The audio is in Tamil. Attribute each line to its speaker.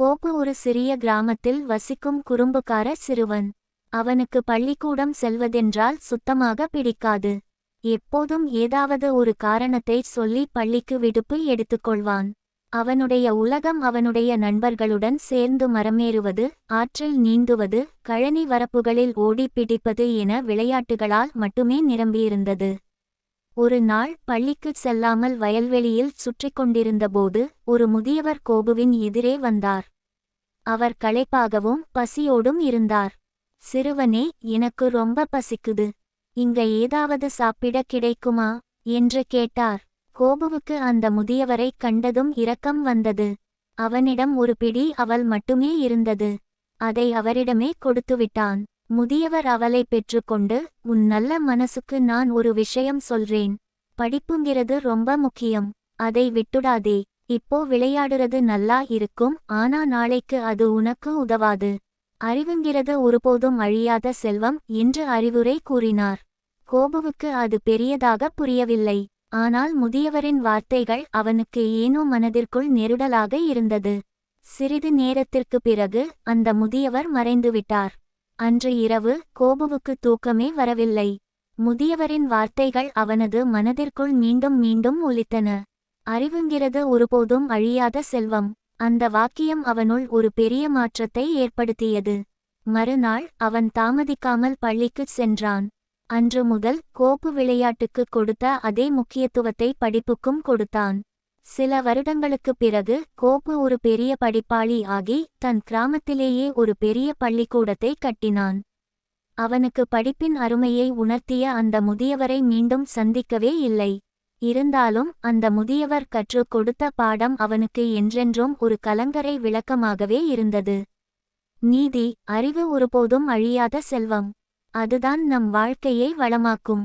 Speaker 1: கோப்பு ஒரு சிறிய கிராமத்தில் வசிக்கும் குறும்புக்கார சிறுவன். அவனுக்கு பள்ளிக்கூடம் செல்வதென்றால் சுத்தமாக பிடிக்காது. எப்போதும் ஏதாவது ஒரு காரணத்தை சொல்லி பள்ளிக்கு விடுப்பு எடுத்துக்கொள்வான். அவனுடைய உலகம் அவனுடைய நண்பர்களுடன் சேர்ந்து மரமேறுவது ஆற்றில் நீந்துவது கழனி வரப்புகளில் ஓடி பிடிப்பது என விளையாட்டுகளால் மட்டுமே நிரம்பியிருந்தது. ஒரு நாள் பள்ளிக்குச் செல்லாமல் வயல்வெளியில் சுற்றிக் கொண்டிருந்தபோது ஒரு முதியவர் கோபுவின் எதிரே வந்தார். அவர் களைப்பாகவும் பசியோடும் இருந்தார். சிறுவனே எனக்கு ரொம்ப பசிக்குது. இங்க ஏதாவது சாப்பிட கிடைக்குமா? என்று கேட்டார். கோபுவுக்கு அந்த முதியவரைக் கண்டதும் இரக்கம் வந்தது. அவனிடம் ஒரு பிடி அவள் மட்டுமே இருந்தது. அதை அவரிடமே கொடுத்துவிட்டான் முதியவர் அவளை பெற்றுக்கொண்டு உன் நல்ல மனசுக்கு நான் ஒரு விஷயம் சொல்றேன். படிப்புங்கிறது ரொம்ப முக்கியம். அதை விட்டுடாதே. இப்போ விளையாடுறது நல்லா இருக்கும் ஆனா நாளைக்கு அது உனக்கு உதவாது. அறிவுங்கிறது ஒருபோதும் அழியாத செல்வம் என்று அறிவுரை கூறினார். கோபுவுக்கு அது பெரியதாக புரியவில்லை. ஆனால் முதியவரின் வார்த்தைகள் அவனுக்கு ஏனோ மனதிற்குள் நெருடலாக இருந்தது. சிறிது நேரத்திற்கு பிறகு அந்த முதியவர் மறைந்துவிட்டார். அன்று இரவு கோபுவுக்கு தூக்கமே வரவில்லை. முதியவரின் வார்த்தைகள் அவனது மனதிற்குள் மீண்டும் மீண்டும் ஒலித்தன. அறிவுங்கிறது ஒருபோதும் அழியாத செல்வம். அந்த வாக்கியம் அவனுள் ஒரு பெரிய மாற்றத்தை ஏற்படுத்தியது. மறுநாள் அவன் தாமதிக்காமல் பள்ளிக்குச் சென்றான். அன்று முதல் கோப்பு விளையாட்டுக்கு கொடுத்த அதே முக்கியத்துவத்தை படிப்புக்கும் கொடுத்தான். சில வருடங்களுக்குப் பிறகு கோப்பு ஒரு பெரிய படிப்பாளி ஆகி தன் கிராமத்திலேயே ஒரு பெரிய பள்ளிக்கூடத்தை கட்டினான். அவனுக்கு படிப்பின் அருமையை உணர்த்திய அந்த முதியவரை மீண்டும் சந்திக்கவே இல்லை. இருந்தாலும் அந்த முதியவர் கற்றுக் கொடுத்த பாடம் அவனுக்கு என்றென்றும் ஒரு கலங்கரை விளக்கமாகவே இருந்தது. நீதி அறிவு ஒருபோதும் அழியாத செல்வம். அதுதான் நம் வாழ்க்கையை வளமாக்கும்.